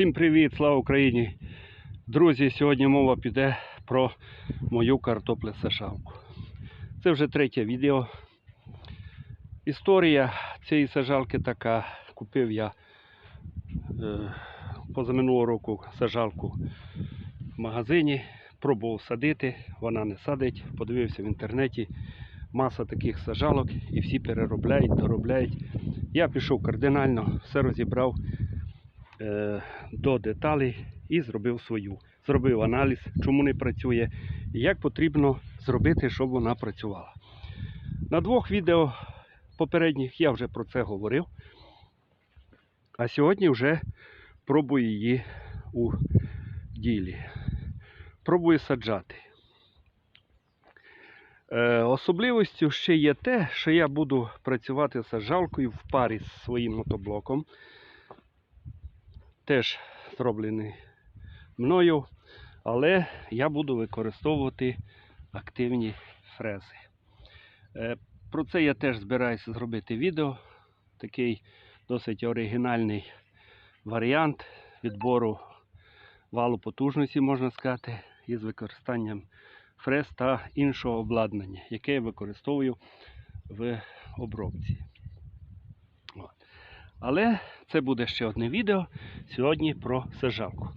Всім привіт, слава Україні! Друзі, сьогодні мова піде про мою картоплю-сажалку. Це вже третє відео. Історія цієї сажалки така. Купив я е, позаминулого року сажалку в магазині, пробував садити, вона не садить. Подивився в інтернеті. Маса таких сажалок і всі переробляють, доробляють. Я пішов кардинально, все розібрав до деталей і зробив свою. Зробив аналіз, чому не працює, і як потрібно зробити, щоб вона працювала. На двох відео попередніх я вже про це говорив. А сьогодні вже пробую її у ділі. Пробую саджати. Е, особливістю ще є те, що я буду працювати саджалкою в парі з своїм мотоблоком. Теж зроблений мною, але я буду використовувати активні фрези. Е, Про це я теж збираюся зробити відео. Такий досить оригінальний варіант відбору валу потужності, можна сказати, із використанням фрез та іншого обладнання, яке я використовую в обробці. Але це буде ще одне відео сьогодні про сажалку.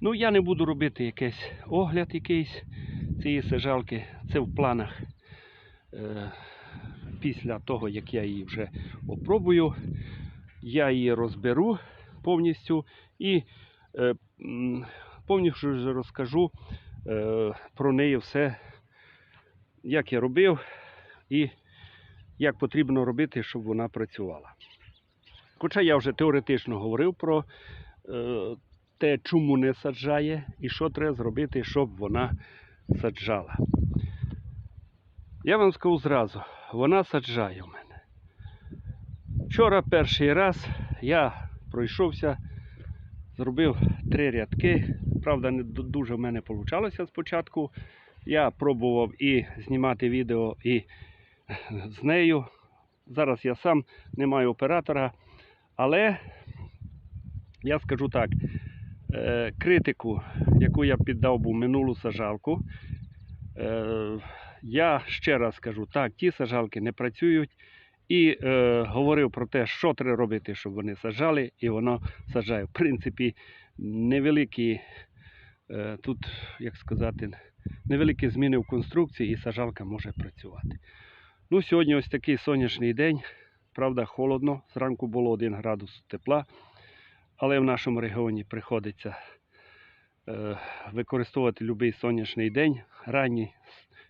Ну, я не буду робити якийсь огляд якийсь цієї сажалки. Це в планах е, після того, як я її вже опробую. Я її розберу повністю і е, повністю розкажу е, про неї все, як я робив і як потрібно робити, щоб вона працювала. Хоча я вже теоретично говорив про е, те, чому не саджає і що треба зробити, щоб вона саджала. Я вам скажу зразу, вона саджає в мене. Вчора перший раз я пройшовся, зробив три рядки. Правда, не дуже в мене вийшло спочатку. Я пробував і знімати відео і з нею. Зараз я сам не маю оператора, але я скажу так: е, критику, яку я піддав був минулу сажалку, е, я ще раз скажу, так, ті сажалки не працюють. І е, говорив про те, що треба робити, щоб вони саджали, і воно саджає. В принципі, невеликі е, тут, як сказати, невеликі зміни в конструкції, і сажалка може працювати. Ну, сьогодні ось такий сонячний день. Правда, холодно. Зранку було 1 градус тепла, але в нашому регіоні приходиться е, використовувати будь-який сонячний день. Ранній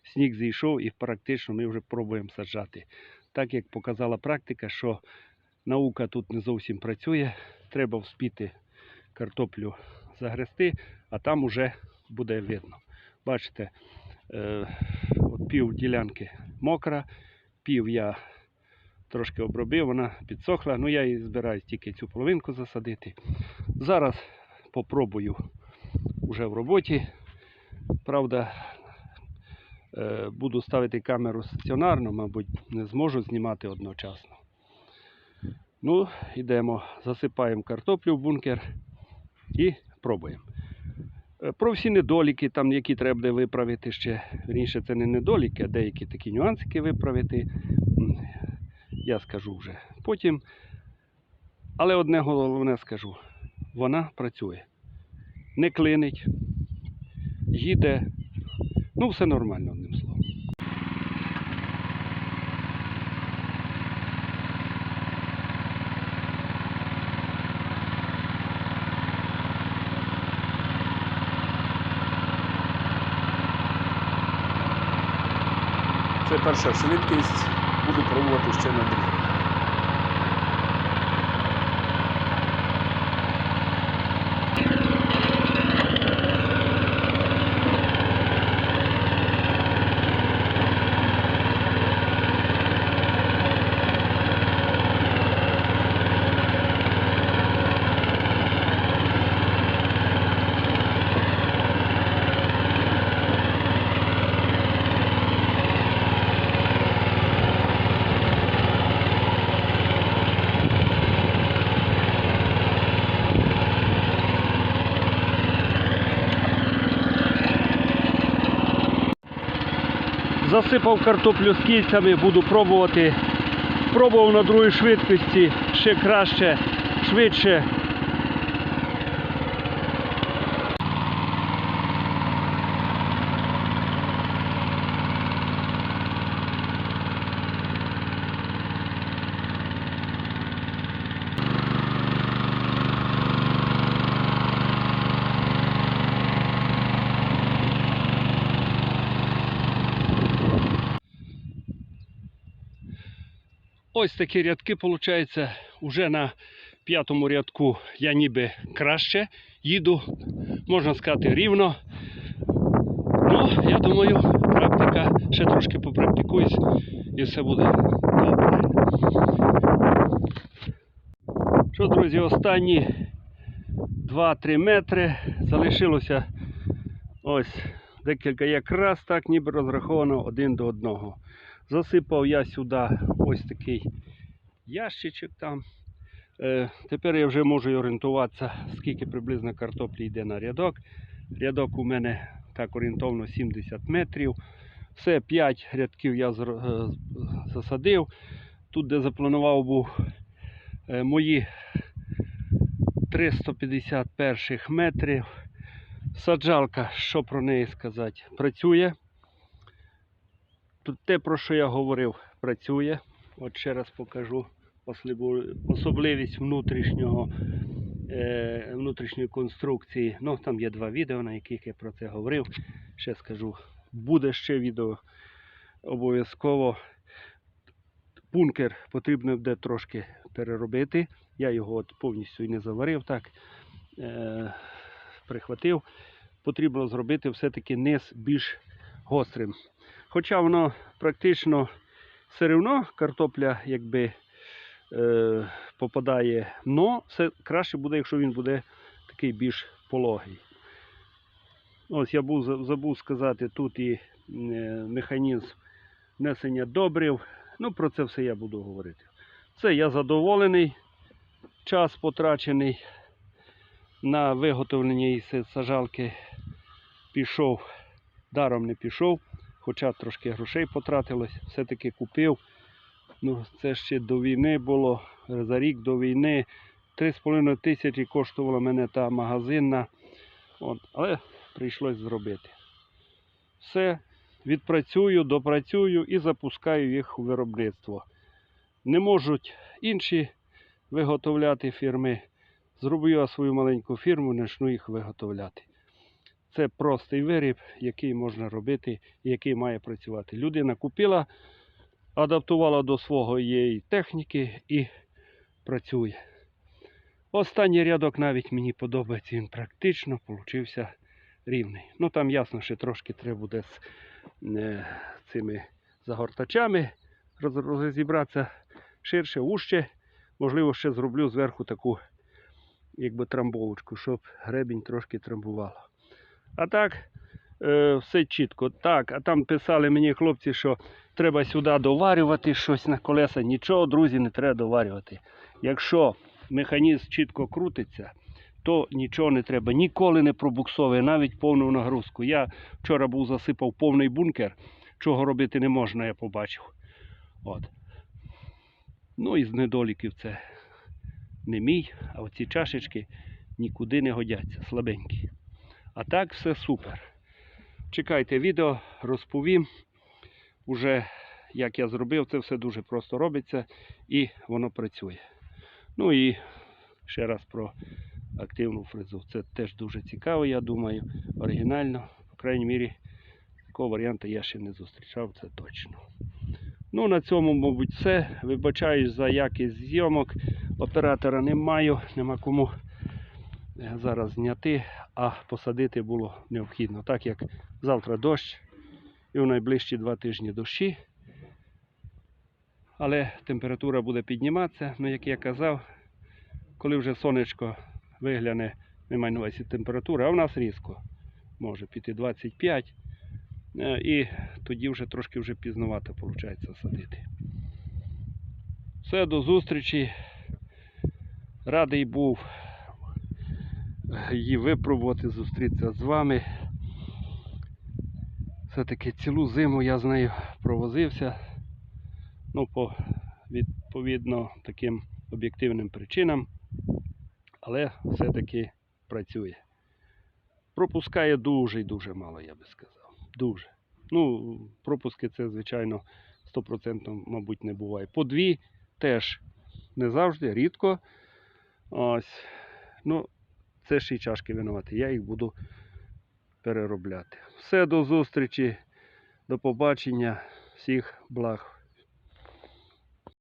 сніг зійшов і практично ми вже пробуємо саджати. Так як показала практика, що наука тут не зовсім працює, треба вспіти картоплю загрести, а там уже буде видно. Бачите, е, пів ділянки мокра, пів я трошки обробив, вона підсохла. Ну я і збираюсь тільки цю половинку засадити. Зараз попробую вже в роботі. Правда, е, буду ставити камеру стаціонарно, мабуть, не зможу знімати одночасно. Ну, йдемо, засипаємо картоплю в бункер і пробуємо. Е, Про всі недоліки, там, які треба виправити ще. Вірніше, це не недоліки, а деякі такі нюансики виправити. Я скажу вже потім. Але одне головне скажу: вона працює. Не клинить, їде. Ну, все нормально, одним словом. Це перша швидкість. Буду пробувати ще на Засипав картоплю з кільцями, буду пробувати. Пробував на другій швидкості, ще краще, швидше. Ось такі рядки, виходить, уже на п'ятому рядку я ніби краще їду, можна сказати, рівно. Ну, я думаю, практика, ще трошки попрактикуюсь і все буде добре. Що, друзі, останні 2-3 метри залишилося ось декілька якраз так ніби розраховано один до одного. Засипав я сюди ось такий ящичок там. Е, тепер я вже можу орієнтуватися, скільки приблизно картоплі йде на рядок. Рядок у мене так орієнтовно 70 метрів. Все, 5 рядків я е, засадив. Тут, де запланував був е, мої 350 перших метрів. Саджалка, що про неї сказати, працює. Тут те, про що я говорив, працює. От ще раз покажу особливість внутрішнього, е, внутрішньої конструкції. Ну, там є два відео, на яких я про це говорив. Ще скажу, буде ще відео обов'язково. Бункер потрібно буде трошки переробити. Я його от повністю і не заварив, так е, прихватив. Потрібно зробити все-таки низ більш гострим. Хоча воно практично все одно картопля якби е, попадає, но все краще буде, якщо він буде такий більш пологий. Ось я був, забув сказати, тут і е, механізм внесення добрив. Ну, про це все я буду говорити. Все, я задоволений. Час потрачений на виготовлення із сажалки пішов, даром не пішов хоча трошки грошей потратилось, все-таки купив. Ну, це ще до війни було, за рік до війни. 3,5 тисячі коштувала мене та магазинна. От, але прийшлось зробити. Все, відпрацюю, допрацюю і запускаю їх у виробництво. Не можуть інші виготовляти фірми. Зроблю я свою маленьку фірму, почну їх виготовляти. Це простий виріб, який можна робити і який має працювати. Людина купила, адаптувала до свого її техніки і працює. Останній рядок навіть мені подобається, він практично получився рівний. Ну там ясно, що трошки треба буде з е, цими загортачами роз- розібратися ширше, вужче. Можливо, ще зроблю зверху таку якби трамбовочку, щоб гребінь трошки трамбувало. А так, е, все чітко. Так, а там писали мені хлопці, що треба сюди доварювати щось на колеса. Нічого, друзі, не треба доварювати. Якщо механізм чітко крутиться, то нічого не треба. Ніколи не пробуксовує, навіть повну нагрузку. Я вчора був засипав повний бункер, чого робити не можна, я побачив. От. Ну і з недоліків це не мій, а оці чашечки нікуди не годяться, слабенькі. А так все супер. Чекайте відео, розповім уже, як я зробив, це все дуже просто робиться і воно працює. Ну і ще раз про активну фрезу. Це теж дуже цікаво, я думаю, оригінально. По крайній мірі, такого варіанту я ще не зустрічав, це точно. Ну, на цьому, мабуть, все. Вибачаюсь за якість зйомок. Оператора не маю, нема кому зараз зняти, а посадити було необхідно. Так як завтра дощ і в найближчі два тижні дощі. Але температура буде підніматися. Ну, як я казав, коли вже сонечко вигляне, немає на увазі температура, а в нас різко. Може піти 25. Е, І тоді вже трошки вже пізновато виходить садити. Все, до зустрічі. Радий був її випробувати, зустрітися з вами. Все-таки цілу зиму я з нею провозився. Ну, по відповідно таким об'єктивним причинам. Але все-таки працює. Пропускає дуже і дуже мало, я би сказав. Дуже. Ну, пропуски це, звичайно, 100% мабуть, не буває. По дві теж не завжди, рідко. Ось. Ну, це ще й чашки винувати. Я їх буду переробляти. Все, до зустрічі, до побачення, всіх благ.